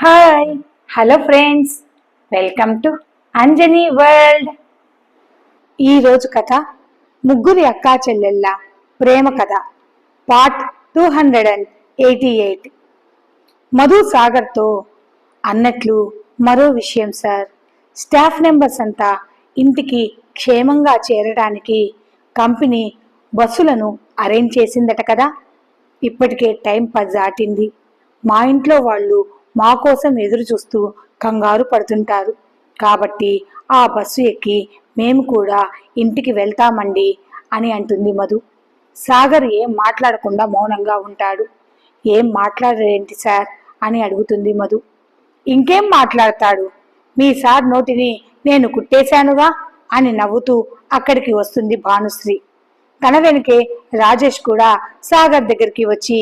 Hi hello friends welcome to Anjani world ఈరోజు కథ ముగ్గురి అక్కా చెల్లెళ్ళ ప్రేమ కథ part two hundred and eighty eight Madhu సాగర్తో అన్నట్లు మరో విషయం సార్ స్టాఫ్ మెంబర్స్ అంతా ఇంటికి క్షేమంగా చేరడానికి కంపెనీ బస్సులను అరేంజ్ చేసిందట కదా. ఇప్పటికే టైం పది దాటింది. మా ఇంట్లో వాళ్ళు మా కోసం ఎదురు చూస్తూ కంగారు పడుతుంటారు. కాబట్టి ఆ బస్సు ఎక్కి మేము కూడా ఇంటికి వెళ్తామండి అని అంటుంది మధు. సాగర్ ఏం మాట్లాడకుండా మౌనంగా ఉంటాడు. ఏం మాట్లాడరేంటి సార్? అని అడుగుతుంది మధు. ఇంకేం మాట్లాడతాడు? మీ సార్ నోటిని నేను కుట్టేశానుగా? అని నవ్వుతూ అక్కడికి వస్తుంది భానుశ్రీ. తన వెనుకే రాజేష్ కూడా సాగర్ దగ్గరికి వచ్చి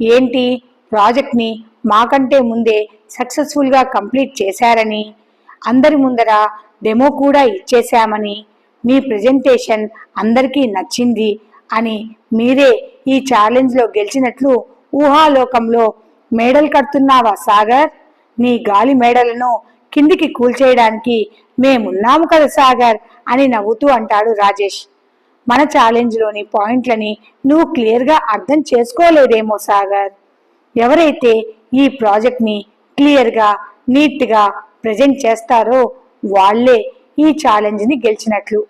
ఏంటి ప్రాజెక్ట్ని మాకంటే ముందే సక్సెస్ఫుల్గా కంప్లీట్ చేశారని అందరి ముందర డెమో కూడా ఇచ్చేశామని మీ ప్రెజెంటేషన్ అందరికీ నచ్చింది అని మీరే ఈ ఛాలెంజ్లో గెలిచినట్లు ఊహాలోకంలో మేడలు కడుతున్నావా సాగర్? నీ గాలి మేడలను కిందికి కూల్చేయడానికి మేమున్నాము కదా సాగర్ అని నవ్వుతూ అంటాడు రాజేష్. మన ఛాలెంజ్లోని పాయింట్లని నువ్వు క్లియర్గా అర్థం చేసుకోలేదేమో సాగర్. ఎవరైతే ఈ ప్రాజెక్ట్ని క్లియర్గా నీట్గా ప్రజెంట్ చేస్తారో వాళ్ళే ఈ ఛాలెంజ్ని గెలిచినట్లు.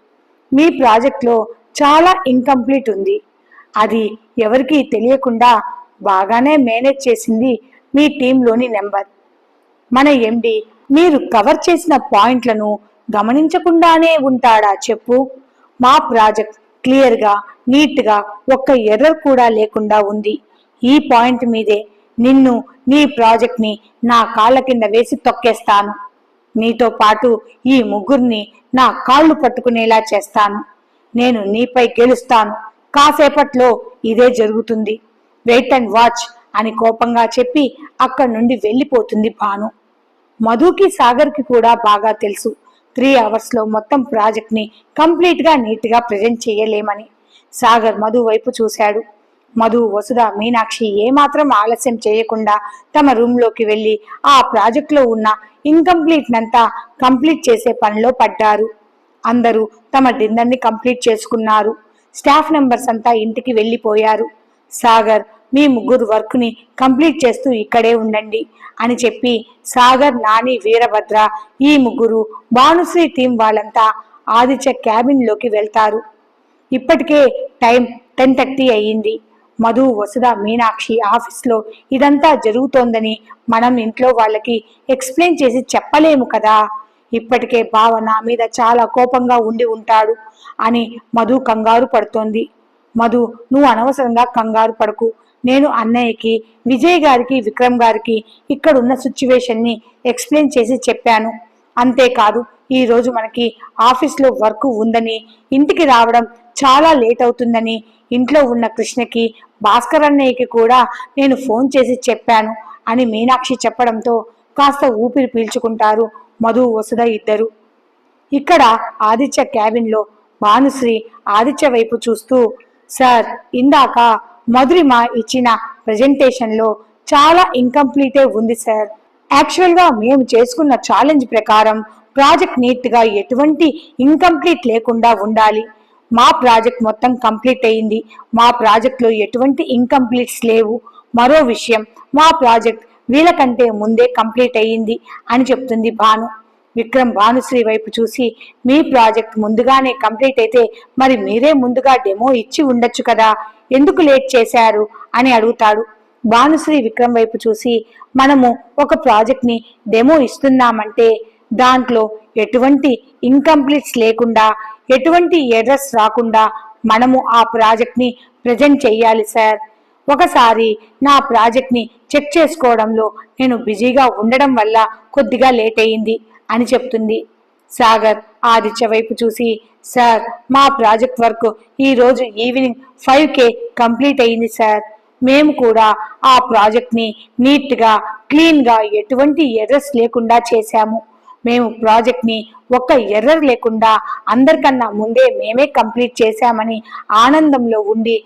మీ ప్రాజెక్ట్లో చాలా ఇన్కంప్లీట్ ఉంది. అది ఎవరికీ తెలియకుండా బాగానే మేనేజ్ చేసింది మీ టీంలోని నెంబర్. మన ఎండి మీరు కవర్ చేసిన పాయింట్లను గమనించకుండానే ఉంటాడా చెప్పు? మా ప్రాజెక్ట్ క్లియర్గా నీట్గా ఒక్క ఎర్రర్ కూడా లేకుండా ఉంది. ఈ పాయింట్ మీదే నిన్ను నీ ప్రాజెక్ట్ని నా కాళ్ళ కింద వేసి తొక్కేస్తాను. నీతో పాటు ఈ ముగ్గురిని నా కాళ్ళు పట్టుకునేలా చేస్తాను. నేను నీపై గెలుస్తాను. కాసేపట్లో ఇదే జరుగుతుంది. వెయిట్ అండ్ వాచ్ అని కోపంగా చెప్పి అక్కడి నుండి వెళ్ళిపోతుంది భాను. మధుకి సాగర్కి కూడా బాగా తెలుసు. త్రీ అవర్స్లో మొత్తం ప్రాజెక్ట్ని కంప్లీట్గా నీట్గా ప్రజెంట్ చేయలేమని. సాగర్ మధు వైపు చూశాడు. మధు వసుధ మీనాక్షి ఏమాత్రం ఆలస్యం చేయకుండా తమ రూమ్లోకి వెళ్ళి ఆ ప్రాజెక్ట్లో ఉన్న ఇన్కంప్లీట్ నంతా కంప్లీట్ చేసే పనిలో పడ్డారు. అందరూ తమ డిన్నర్ని కంప్లీట్ చేసుకున్నారు. స్టాఫ్ మెంబర్స్ అంతా ఇంటికి వెళ్ళిపోయారు. సాగర్ మీ ముగ్గురు వర్క్ని కంప్లీట్ చేస్తూ ఇక్కడే ఉండండి అని చెప్పి సాగర్ నాని వీరభద్ర ఈ ముగ్గురు భానుశ్రీ టీం వాళ్ళంతా ఆదిత్య క్యాబిన్లోకి వెళ్తారు. ఇప్పటికే టైం టెన్ థర్టీ అయ్యింది. మధు వసుధ మీనాక్షి ఆఫీస్లో ఇదంతా జరుగుతోందని మనం ఇంట్లో వాళ్ళకి ఎక్స్ప్లెయిన్ చేసి చెప్పలేము కదా. ఇప్పటికే బావ నా మీద చాలా కోపంగా ఉండి ఉంటాడు అని మధు కంగారు పడుతోంది. మధు నువ్వు అనవసరంగా కంగారు పడకు. నేను అన్నయ్యకి విజయ్ గారికి విక్రమ్ గారికి ఇక్కడున్న సిచ్యువేషన్ని ఎక్స్ప్లెయిన్ చేసి చెప్పాను. అంతేకాదు ఈరోజు మనకి ఆఫీస్లో వర్క్ ఉందని ఇంటికి రావడం చాలా లేట్ అవుతుందని ఇంట్లో ఉన్న కృష్ణకి భాస్కర్ అన్నయ్యకి కూడా నేను ఫోన్ చేసి చెప్పాను అని మీనాక్షి చెప్పడంతో కాస్త ఊపిరి పీల్చుకుంటారు మధు వసుధ ఇద్దరు. ఇక్కడ ఆదిత్య క్యాబిన్లో భానుశ్రీ ఆదిత్య వైపు చూస్తూ సార్ ఇందాక మధురిమ ఇచ్చిన ప్రజెంటేషన్లో చాలా ఇన్కంప్లీటే ఉంది సార్. యాక్చువల్గా మేము చేసుకున్న ఛాలెంజ్ ప్రకారం ప్రాజెక్ట్ నీట్గా ఎటువంటి ఇన్కంప్లీట్ లేకుండా ఉండాలి. మా ప్రాజెక్ట్ మొత్తం కంప్లీట్ అయింది. మా ప్రాజెక్ట్లో ఎటువంటి ఇన్కంప్లీట్స్ లేవు. మరో విషయం మా ప్రాజెక్ట్ వీళ్ళకంటే ముందే కంప్లీట్ అయ్యింది అని చెప్తుంది భాను. విక్రమ్ భానుశ్రీ వైపు చూసి మీ ప్రాజెక్ట్ ముందుగానే కంప్లీట్ అయితే మరి మీరే ముందుగా డెమో ఇచ్చి ఉండొచ్చు కదా? ఎందుకు లేట్ చేశారు? అని అడుగుతాడు. భానుశ్రీ విక్రమ్ వైపు చూసి మనము ఒక ప్రాజెక్ట్ని డెమో ఇస్తున్నామంటే దాంట్లో ఎటువంటి ఇన్కంప్లీట్స్ లేకుండా ఎటువంటి ఎర్రస్ రాకుండా మనము ఆ ప్రాజెక్ట్ని ప్రజెంట్ చేయాలి సార్. ఒకసారి నా ప్రాజెక్ట్ని చెక్ చేసుకోవడంలో నేను బిజీగా ఉండడం వల్ల కొద్దిగా లేట్ అయింది అని చెప్తుంది సాగర్ ఆదిత్య వైపు చూసి. సార్ మా ప్రాజెక్ట్ వర్క్ ఈరోజు ఈవినింగ్ ఫైవ్ కే కంప్లీట్ అయింది సార్. మేము కూడా ఆ ప్రాజెక్ట్ని నీట్గా నీట్గా క్లీన్గా ఎటువంటి ఎర్రర్స్ లేకుండా చేశాము. మేము ప్రాజెక్ట్ని ఒక్క ఎర్రర్ లేకుండా అందరికన్నా ముందే మేమే కంప్లీట్ చేశామని ఆనందంలో ఉండి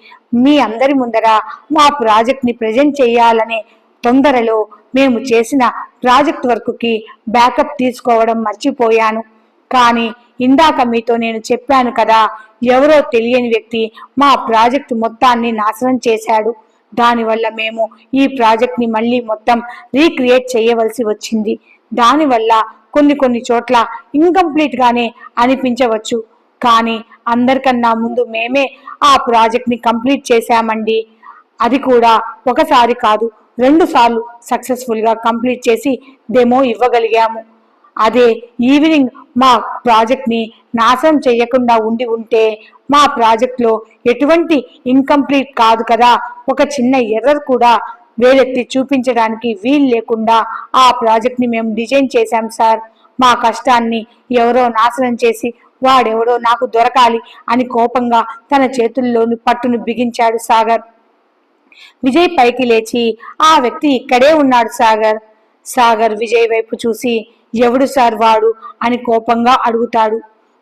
మీ అందరి ముందర మా ప్రాజెక్ట్ని ప్రజెంట్ చేయాలనే తొందరలో మేము చేసిన ప్రాజెక్ట్ వర్క్కి బ్యాకప్ తీసుకోవడం మర్చిపోయాను. కానీ ఇందాక మీతో నేను చెప్పాను కదా ఎవరో తెలియని వ్యక్తి మా ప్రాజెక్ట్ మొత్తాన్ని నాశనం చేశాడు. దానివల్ల మేము ఈ ప్రాజెక్ట్ని మళ్ళీ మొత్తం రీక్రియేట్ చేయవలసి వచ్చింది. దానివల్ల కొన్ని కొన్ని చోట్ల ఇంకంప్లీట్గానే అనిపించవచ్చు. కానీ అందరికన్నా ముందు మేమే ఆ ప్రాజెక్ట్ని కంప్లీట్ చేశామండి. అది కూడా ఒకసారి కాదు రెండు సార్లు సక్సెస్ఫుల్గా కంప్లీట్ చేసి డెమో ఇవ్వగలిగాము. అదే ఈవినింగ్ మా ప్రాజెక్ట్ని నాశనం చేయకుండా ఉండి ఉంటే మా ప్రాజెక్ట్లో ఎటువంటి ఇన్కంప్లీట్ కాదు కదా. ఒక చిన్న ఎర్రర్ కూడా వేలెత్తి చూపించడానికి వీలు లేకుండా ఆ ప్రాజెక్ట్ని మేము డిజైన్ చేశాం సార్. మా కష్టాన్ని ఎవరో నాశనం చేసి వాడెవడో నాకు దొరకాలి అని కోపంగా తన చేతుల్లోని పట్టును బిగించాడు సాగర్. విజయ్ పైకి లేచి ఆ వ్యక్తి ఇక్కడే ఉన్నాడు సాగర్. సాగర్ విజయ్ వైపు చూసి ఎవడు సార్ వాడు? అని కోపంగా అడుగుతాడు.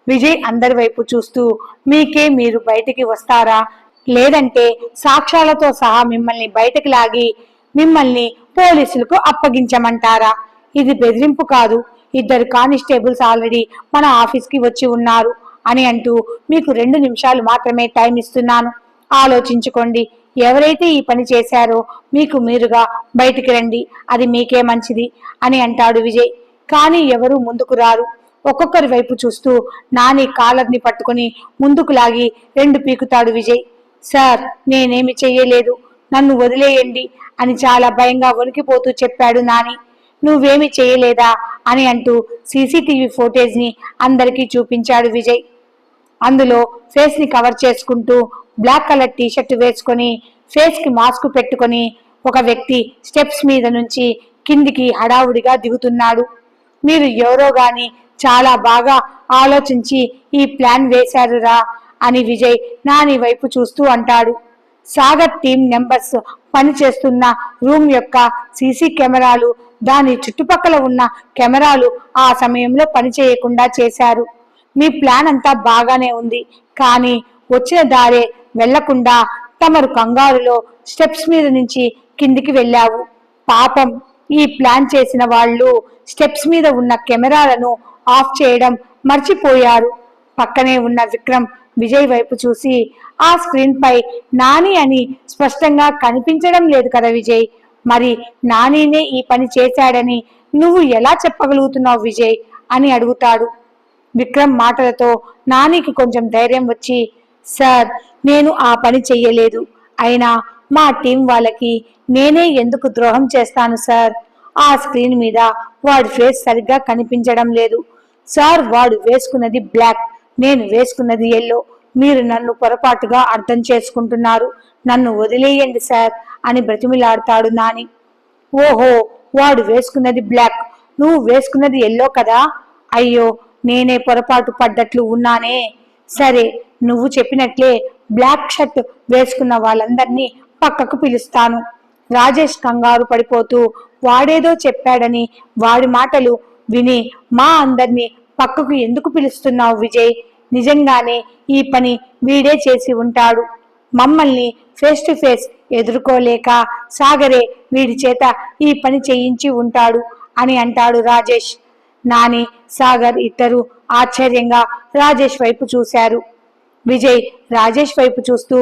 విజయ్ అందరి వైపు చూస్తూ మీకే మీరు బయటికి వస్తారా? లేదంటే సాక్ష్యాలతో సహా మిమ్మల్ని బయటకు లాగి మిమ్మల్ని పోలీసులకు అప్పగించమంటారా? ఇది బెదిరింపు కాదు. ఇద్దరు కానిస్టేబుల్స్ ఆల్రెడీ మన ఆఫీస్కి వచ్చి ఉన్నారు అని అంటూ మీకు రెండు నిమిషాలు మాత్రమే టైం ఇస్తున్నాను. ఆలోచించుకోండి. ఎవరైతే ఈ పని చేశారో మీకు మీరుగా బయటికి రండి. అది మీకే మంచిది అని అంటాడు విజయ్. కానీ ఎవరు ముందుకు రారు. ఒక్కొక్కరి వైపు చూస్తూ నాని కాలర్ని పట్టుకుని ముందుకు లాగి రెండు పీకుతాడు విజయ్. సార్ నేనేమి చెయ్యలేదు. నన్ను వదిలేయండి అని చాలా భయంగా వణికిపోతూ చెప్పాడు నాని. నువ్వేమి చేయలేదా అని అంటూ సీసీటీవీ ఫోటేజ్ని అందరికీ చూపించాడు విజయ్. అందులో ఫేస్ని కవర్ చేసుకుంటూ బ్లాక్ కలర్ టీషర్ట్ వేసుకొని ఫేస్కి మాస్క్ పెట్టుకొని ఒక వ్యక్తి స్టెప్స్ మీద నుంచి కిందికి హడావుడిగా దిగుతున్నాడు. మీరు ఎవరో గాని చాలా బాగా ఆలోచించి ఈ ప్లాన్ వేశారురా అని విజయ్ నాని వైపు చూస్తూ అంటాడు. సాగర్ టీం నెంబర్స్ పనిచేస్తున్న రూమ్ యొక్క సీసీ కెమెరాలు దాని చుట్టుపక్కల ఉన్న కెమెరాలు ఆ సమయంలో పనిచేయకుండా చేశారు. మీ ప్లాన్ అంతా బాగానే ఉంది కానీ వచ్చిన దారే వెళ్ళకుండా తమరు కంగారులో స్టెప్స్ మీద నుంచి కిందికి వెళ్ళావు. పాపం ఈ ప్లాన్ చేసిన వాళ్ళు స్టెప్స్ మీద ఉన్న కెమెరాలను ఆఫ్ చేయడం మర్చిపోయారు. పక్కనే ఉన్న విక్రమ్ విజయ్ వైపు చూసి ఆ స్క్రీన్ పై నాని అని స్పష్టంగా కనిపించడం లేదు కదా విజయ్? మరి నానినే ఈ పని చేశాడని నువ్వు ఎలా చెప్పగలుగుతున్నావు విజయ్? అని అడుగుతాడు. విక్రమ్ మాటలతో నానికి కొంచెం ధైర్యం వచ్చి సార్ నేను ఆ పని చెయ్యలేదు. అయినా మా టీం వాళ్ళకి నేనే ఎందుకు ద్రోహం చేస్తాను సార్? ఆ స్క్రీన్ మీద వాడి ఫేస్ సరిగ్గా కనిపించడం లేదు. సార్ వాడు వేసుకున్నది బ్లాక్ నేను వేసుకున్నది ఎల్లో. మీరు నన్ను పొరపాటుగా అర్థం చేసుకుంటున్నారు. నన్ను వదిలేయండి సార్ అని బ్రతిమిలాడతాడు నాని. ఓహో వాడు వేసుకున్నది బ్లాక్ నువ్వు వేసుకున్నది ఎల్లో కదా? అయ్యో నేనే పొరపాటు పడ్డట్లు ఉన్నానే. సరే నువ్వు చెప్పినట్లే బ్లాక్ షర్ట్ వేసుకున్న వాళ్ళందరినీ పక్కకు పిలుస్తాను. రాజేష్ కంగారు పడిపోతూ వాడేదో చెప్పాడని వాడి మాటలు విని మా అందరినీ పక్కకు ఎందుకు పిలుస్తున్నావు విజయ్? నిజంగానే ఈ పని వీడే చేసి ఉంటాడు. మమ్మల్ని ఫేస్ టు ఫేస్ ఎదుర్కోలేక సాగరే వీడి చేత ఈ పని చేయించి ఉంటాడు అని అంటాడు రాజేష్. నాని సాగర్ ఇద్దరు ఆశ్చర్యంగా రాజేష్ వైపు చూశారు. విజయ్ రాజేష్ వైపు చూస్తూ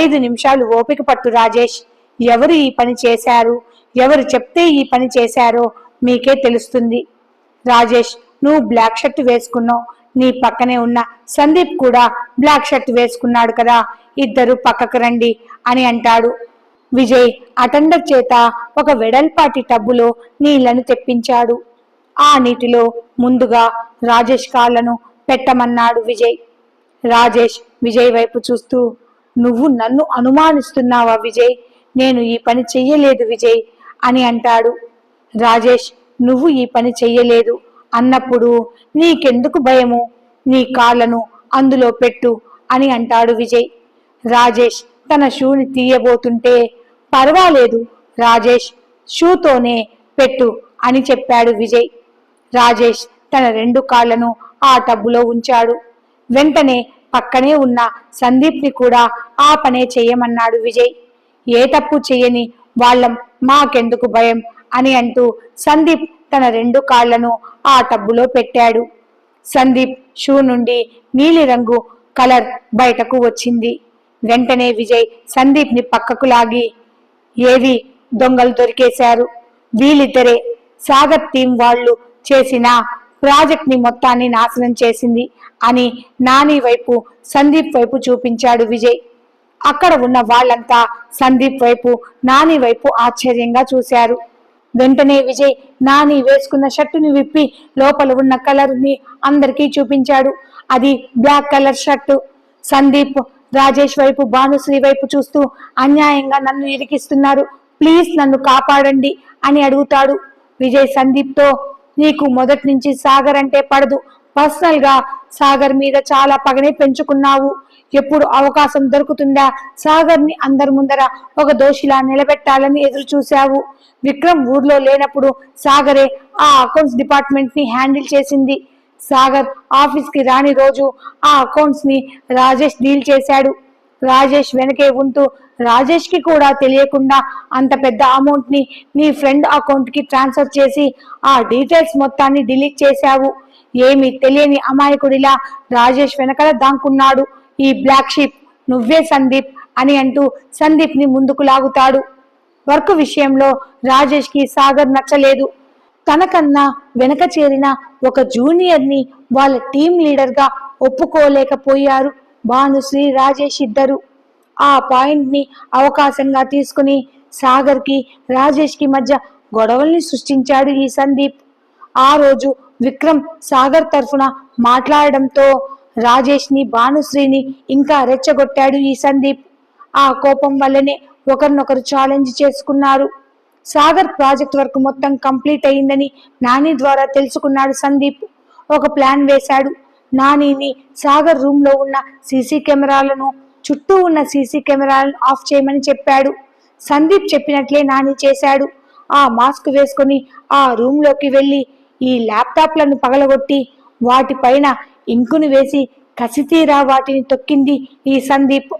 ఐదు నిమిషాలు ఓపిక పట్టు రాజేష్. ఎవరు ఈ పని చేశారు? ఎవరు చెప్తే ఈ పని చేశారో మీకే తెలుస్తుంది. రాజేష్ నువ్వు బ్లాక్ షర్ట్ వేసుకున్నావు. నీ పక్కనే ఉన్న సందీప్ కూడా బ్లాక్ షర్ట్ వేసుకున్నాడు కదా ఇద్దరు పక్కకు రండి అని అంటాడు. విజయ్ అటెండర్ చేత ఒక వెడల్పాటి టబ్బులో నీళ్ళను తెప్పించాడు. ఆ నీటిలో ముందుగా రాజేష్ కాళ్ళను పెట్టమన్నాడు విజయ్. రాజేష్ విజయ్ వైపు చూస్తూ నువ్వు నన్ను అనుమానిస్తున్నావా విజయ్? నేను ఈ పని చెయ్యలేదు విజయ్ అని అంటాడు. రాజేష్ నువ్వు ఈ పని చెయ్యలేదు. అన్నప్పుడు నీకెందుకు భయము? నీ కాళ్ళను అందులో పెట్టు అని అంటాడు విజయ్. రాజేష్ తన షూని తీయబోతుంటే పర్వాలేదు రాజేష్ షూతోనే పెట్టు అని చెప్పాడు విజయ్. రాజేష్ తన రెండు కాళ్ళను ఆ టబ్బులో ఉంచాడు. వెంటనే పక్కనే ఉన్న సందీప్ని కూడా ఆ పనే చెయ్యమన్నాడు విజయ్. ఏ తప్పు చెయ్యని వాళ్ళం మాకెందుకు భయం? అని అంటూ సందీప్ తన రెండు కాళ్ళను ఆ టబ్బులో పెట్టాడు. సందీప్ షూ నుండి నీలిరంగు కలర్ బయటకు వచ్చింది. వెంటనే విజయ్ సందీప్ని పక్కకు లాగి ఏవి దొంగలు దొరికేశారు? వీళ్ళిద్దరే సాగర్ టీం వాళ్ళు చేసిన ప్రాజెక్ట్ని మొత్తాన్ని నాశనం చేసింది అని నాని వైపు సందీప్ వైపు చూపించాడు విజయ్. అక్కడ ఉన్న వాళ్ళంతా సందీప్ వైపు నాని వైపు ఆశ్చర్యంగా చూశారు. వెంటనే విజయ్ నాని వేసుకున్న షర్టుని విప్పి లోపల ఉన్న కలర్ని అందరికీ చూపించాడు. అది black colour shirt. Sandeep Rajesh వైపు భానుశ్రీ వైపు చూస్తూ అన్యాయంగా నన్ను ఇరికిస్తున్నారు. ప్లీజ్ నన్ను కాపాడండి అని అడుగుతాడు. విజయ్ సందీప్తో నీకు మొదటి నుంచి సాగర్ అంటే పడదు. పర్సనల్గా సాగర్ మీద చాలా పగనే పెంచుకున్నావు. ఎప్పుడు అవకాశం దొరుకుతుందా? సాగర్ని అందరి ముందర ఒక దోషిలా నిలబెట్టాలని ఎదురు చూశావు. విక్రమ్ ఊర్లో లేనప్పుడు సాగరే ఆ అకౌంట్స్ డిపార్ట్మెంట్ని హ్యాండిల్ చేసింది. సాగర్ ఆఫీస్కి రాని రోజు ఆ అకౌంట్స్ని రాజేష్ డీల్ చేశాడు. రాజేష్ వెనకే ఉంటూ రాజేష్కి కూడా తెలియకుండా అంత పెద్ద అమౌంట్ని నీ ఫ్రెండ్ అకౌంట్కి ట్రాన్స్ఫర్ చేసి ఆ డీటెయిల్స్ మొత్తాన్ని డిలీట్ చేశావు. ఏమీ తెలియని అమాయకుడిలా రాజేష్ వెనకల దాంకున్నాడు. ఈ బ్లాక్ షీప్ నువ్వే సందీప్ అని అంటూ సందీప్ని ముందుకు లాగుతాడు. వర్క్ విషయంలో రాజేష్కి సాగర్ నచ్చలేదు. తనకన్నా వెనక చేరిన ఒక జూనియర్ని వాళ్ళ టీం లీడర్గా ఒప్పుకోలేకపోయారు భానుశ్రీ రాజేష్ ఇద్దరు. ఆ పాయింట్ని అవకాశంగా తీసుకుని సాగర్కి రాజేష్కి మధ్య గొడవల్ని సృష్టించాడు ఈ సందీప్. ఆ రోజు విక్రమ్ సాగర్ తరఫున మాట్లాడడంతో రాజేష్ని భానుశ్రీని ఇంకా రెచ్చగొట్టాడు ఈ సందీప్. ఆ కోపం వల్లనే ఒకరినొకరు ఛాలెంజ్ చేసుకున్నారు. సాగర్ ప్రాజెక్ట్ వర్క్ మొత్తం కంప్లీట్ అయిందని నాని ద్వారా తెలుసుకున్నాడు సందీప్. ఒక ప్లాన్ వేశాడు. నానిని సాగర్ రూమ్లో ఉన్న సీసీ కెమెరాలను చుట్టూ ఉన్న సీసీ కెమెరాలను ఆఫ్ చేయమని చెప్పాడు. సందీప్ చెప్పినట్లే నాని చేశాడు. ఆ మాస్క్ వేసుకొని ఆ రూమ్లోకి వెళ్ళి ఈ ల్యాప్టాప్లను పగలగొట్టి వాటిపైన ఇంకుని వేసి కసితీరా వాటిని తొక్కింది ఈ సందీప్.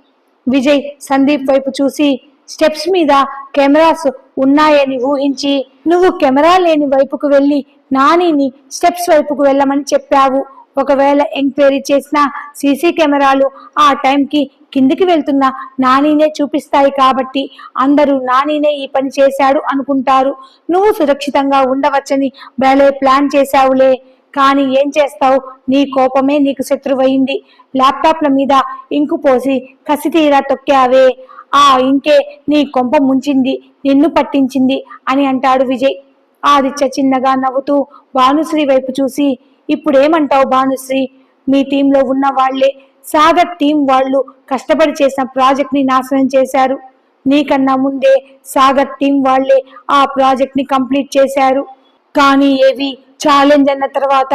విజయ్ సందీప్ వైపు చూసి స్టెప్స్ మీద కెమెరాస్ ఉన్నాయని ఊహించి నువ్వు కెమెరా లేని వైపుకు వెళ్ళి నానిని స్టెప్స్ వైపుకు వెళ్ళమని చెప్పావు. ఒకవేళ ఎంక్వైరీ చేసిన సీసీ కెమెరాలు ఆ టైంకి కిందికి వెళ్తున్న నానినే చూపిస్తాయి కాబట్టి అందరూ నానినే ఈ పని చేశాడు అనుకుంటారు. నువ్వు సురక్షితంగా ఉండవచ్చని భలే ప్లాన్ చేశావులే. కానీ ఏం చేస్తావు? నీ కోపమే నీకు శత్రువయింది ల్యాప్టాప్ల మీద ఇంకు పోసి కసితీరా తొక్కావే. ఆ ఇంకే నీ కొంప ముంచింది నిన్ను పట్టించింది అని అంటాడు విజయ్. ఆదిత్య చిన్నగా నవ్వుతూ భానుశ్రీ వైపు చూసి ఇప్పుడేమంటావు భానుశ్రీ? మీ టీంలో ఉన్న వాళ్ళే సాగర్ టీం వాళ్ళు కష్టపడి చేసిన ప్రాజెక్ట్ని నాశనం చేశారు. నీకన్నా ముందే సాగర్ టీం వాళ్ళే ఆ ప్రాజెక్ట్ని కంప్లీట్ చేశారు. కానీ ఏవి ఛాలెంజ్ అన్న తర్వాత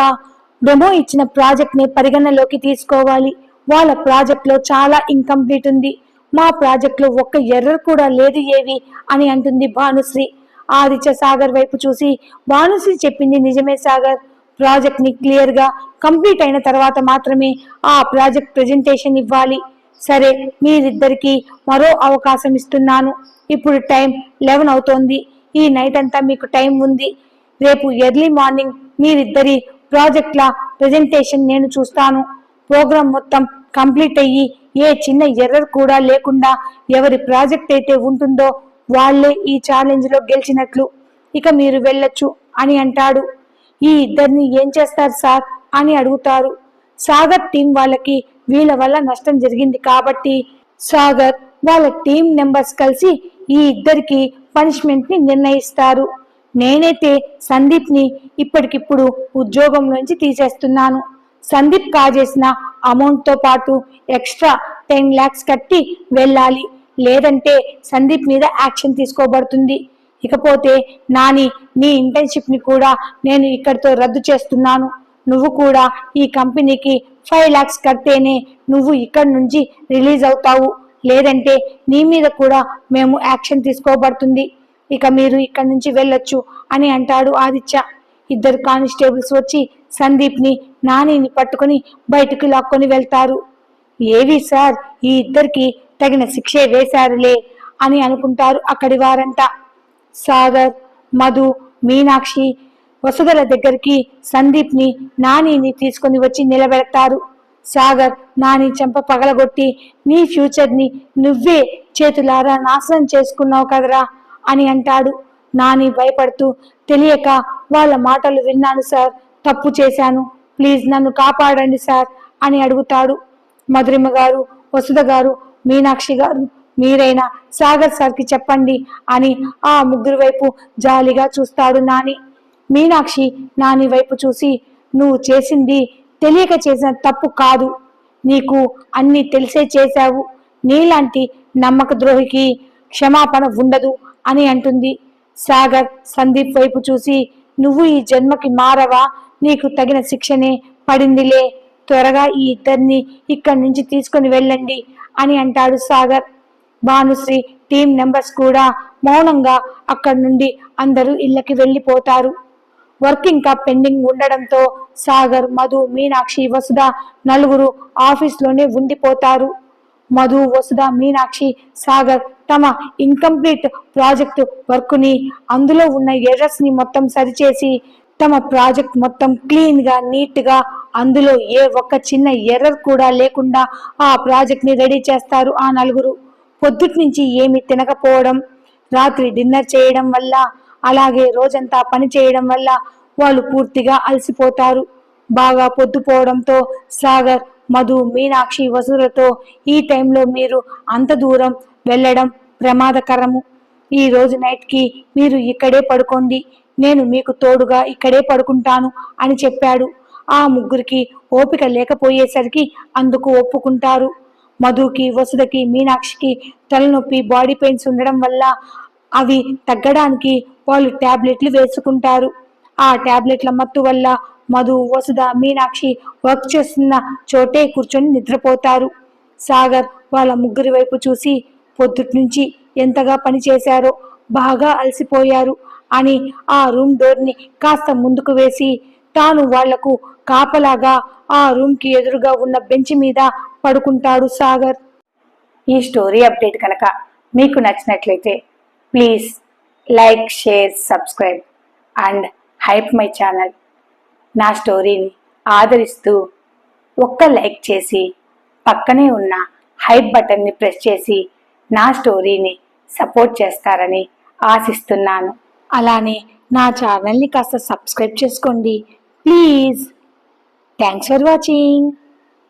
డెమో ఇచ్చిన ప్రాజెక్ట్ని పరిగణలోకి తీసుకోవాలి. వాళ్ళ ప్రాజెక్ట్లో చాలా ఇన్కంప్లీట్ ఉంది. మా ప్రాజెక్ట్లో ఒక్క ఎర్రర్ కూడా లేదు ఏవి అని అంటుంది భానుశ్రీ. ఆదిత్య సాగర్ వైపు చూసి భానుశ్రీ చెప్పింది నిజమే సాగర్. ప్రాజెక్ట్ని క్లియర్గా కంప్లీట్ అయిన తర్వాత మాత్రమే ఆ ప్రాజెక్ట్ ప్రెజెంటేషన్ ఇవ్వాలి. సరే మీరిద్దరికి మరో అవకాశం ఇస్తున్నాను. ఇప్పుడు టైం లెవెన్ అవుతోంది. ఈ నైట్ అంతా మీకు టైం ఉంది. రేపు ఎర్లీ మార్నింగ్ మీరిద్దరి ప్రాజెక్ట్ల ప్రెజెంటేషన్ నేను చూస్తాను. ప్రోగ్రామ్ మొత్తం కంప్లీట్ అయ్యి ఏ చిన్న ఎర్రర్ కూడా లేకుండా ఎవరి ప్రాజెక్ట్ అయితే ఉంటుందో వాళ్ళే ఈ ఛాలెంజ్లో గెలిచినట్లు. ఇక మీరు వెళ్ళొచ్చు అని అంటాడు. ఈ ఇద్దరిని ఏం చేస్తారు సార్? అని అడుగుతారు. సాగర్ టీం వాళ్ళకి వీళ్ళ వల్ల నష్టం జరిగింది కాబట్టి సాగర్ వాళ్ళ టీం నెంబర్స్ కలిసి ఈ ఇద్దరికి పనిష్మెంట్ని నిర్ణయిస్తారు. నేనైతే సందీప్ని ఇప్పటికిప్పుడు ఉద్యోగం నుంచి తీసేస్తున్నాను. సందీప్ కాజేసిన అమౌంట్తో పాటు ఎక్స్ట్రా టెన్ లాక్స్ కట్టి వెళ్ళాలి. లేదంటే సందీప్ మీద యాక్షన్ తీసుకోబడుతుంది. ఇకపోతే నాని నీ ఇంటర్న్షిప్ని కూడా నేను ఇక్కడితో రద్దు చేస్తున్నాను. నువ్వు కూడా ఈ కంపెనీకి ఫైవ్ లాక్స్ కడితేనే నువ్వు ఇక్కడి నుంచి రిలీజ్ అవుతావు. లేదంటే నీ మీద కూడా మేము యాక్షన్ తీసుకోబడుతుంది. ఇక మీరు ఇక్కడి నుంచి వెళ్ళొచ్చు అని అంటాడు ఆదిత్య. ఇద్దరు కానిస్టేబుల్స్ వచ్చి సందీప్ని నానిని పట్టుకొని బయటకు లాక్కొని వెళ్తారు. ఏవి సార్ ఈ ఇద్దరికి తగిన శిక్షే వేశారులే అని అనుకుంటారు అక్కడి వారంతా. సాగర్ మధు మీనాక్షి వసుధల దగ్గరికి సందీప్ని నానిని తీసుకొని వచ్చి నిలబెడతారు. సాగర్ నాని చెంప పగలగొట్టి నీ ఫ్యూచర్ని నువ్వే చేతులారా నాశనం చేసుకున్నావు కదరా అని అంటాడు. నాని భయపడుతూ తెలియక వాళ్ళ మాటలు విన్నాను సార్ తప్పు చేశాను. ప్లీజ్ నన్ను కాపాడండి సార్ అని అడుగుతాడు. మధురిమ గారు వసుధ గారు మీనాక్షి గారు మీరైనా సాగర్ సార్కి చెప్పండి అని ఆ ముగ్గురు వైపు జాలిగా చూస్తాడు నాని. మీనాక్షి నాని వైపు చూసి నువ్వు చేసింది తెలియక చేసిన తప్పు కాదు. నీకు అన్ని తెలిసే చేశావు. నీలాంటి నమ్మక ద్రోహికి క్షమాపణ ఉండదు అని అంటుంది. సాగర్ సందీప్ వైపు చూసి నువ్వు ఈ జన్మకి మారవా? నీకు తగిన శిక్షనే పడిందిలే. త్వరగా ఈ ఇద్దరిని ఇక్కడి నుంచి తీసుకొని వెళ్ళండి అని అంటాడు సాగర్. భానుశ్రీ టీం మెంబర్స్ కూడా మౌనంగా అక్కడి నుండి అందరూ ఇళ్ళకి వెళ్ళిపోతారు. వర్క్ ఇంకా పెండింగ్ ఉండడంతో సాగర్ మధు మీనాక్షి వసుధ నలుగురు ఆఫీస్లోనే ఉండిపోతారు. మధు వసుధ మీనాక్షి సాగర్ తమ ఇన్కంప్లీట్ ప్రాజెక్ట్ వర్క్ని అందులో ఉన్న ఎర్రర్స్ని మొత్తం సరిచేసి తమ ప్రాజెక్ట్ మొత్తం క్లీన్గా నీట్గా అందులో ఏ ఒక్క చిన్న ఎర్రర్ కూడా లేకుండా ఆ ప్రాజెక్ట్ని రెడీ చేస్తారు ఆ నలుగురు. పొద్దుటి నుంచి ఏమి తినకపోవడం రాత్రి డిన్నర్ చేయడం వల్ల అలాగే రోజంతా పని చేయడం వల్ల వాళ్ళు పూర్తిగా అలసిపోతారు. బాగా పొద్దుపోవడంతో సాగర్ మధు మీనాక్షి వసులతో ఈ టైంలో మీరు అంత దూరం వెళ్ళడం ప్రమాదకరము. ఈ రోజు నైట్కి మీరు ఇక్కడే పడుకోండి. నేను మీకు తోడుగా ఇక్కడే పడుకుంటాను అని చెప్పాడు. ఆ ముగ్గురికి ఓపిక లేకపోయేసరికి అందుకు ఒప్పుకుంటారు. మధుకి వసుదకి మీనాక్షికి తలనొప్పి బాడీ పెయిన్స్ ఉండడం వల్ల అవి తగ్గడానికి వాళ్ళు టాబ్లెట్లు వేసుకుంటారు. ఆ టాబ్లెట్ల మత్తు వల్ల మధు వసుద మీనాక్షి వర్క్ చేస్తున్న చోటే కూర్చొని నిద్రపోతారు. సాగర్ వాళ్ళ ముగ్గురి వైపు చూసి పొద్దుటి నుంచి ఎంతగా పని చేశారో బాగా అలసిపోయారు అని ఆ రూమ్ డోర్ని కాస్త ముందుకు వేసి తాను వాళ్ళకు కాపలాగా ఆ రూమ్కి ఎదురుగా ఉన్న బెంచ్ మీద పడుకుంటాడు సాగర్. ఈ స్టోరీ అప్డేట్ కనుక మీకు నచ్చినట్లయితే please like share subscribe and hype my channel. నా స్టోరీని ఆదరిస్తూ ఒక్క లైక్ చేసి పక్కనే ఉన్న హైప్ బటన్ని ప్రెస్ చేసి నా స్టోరీని సపోర్ట్ చేస్తారని ఆశిస్తున్నాను. అలానే నా ఛానల్ని కాస్త సబ్స్క్రైబ్ చేసుకోండి. ప్లీజ్. Thanks for watching.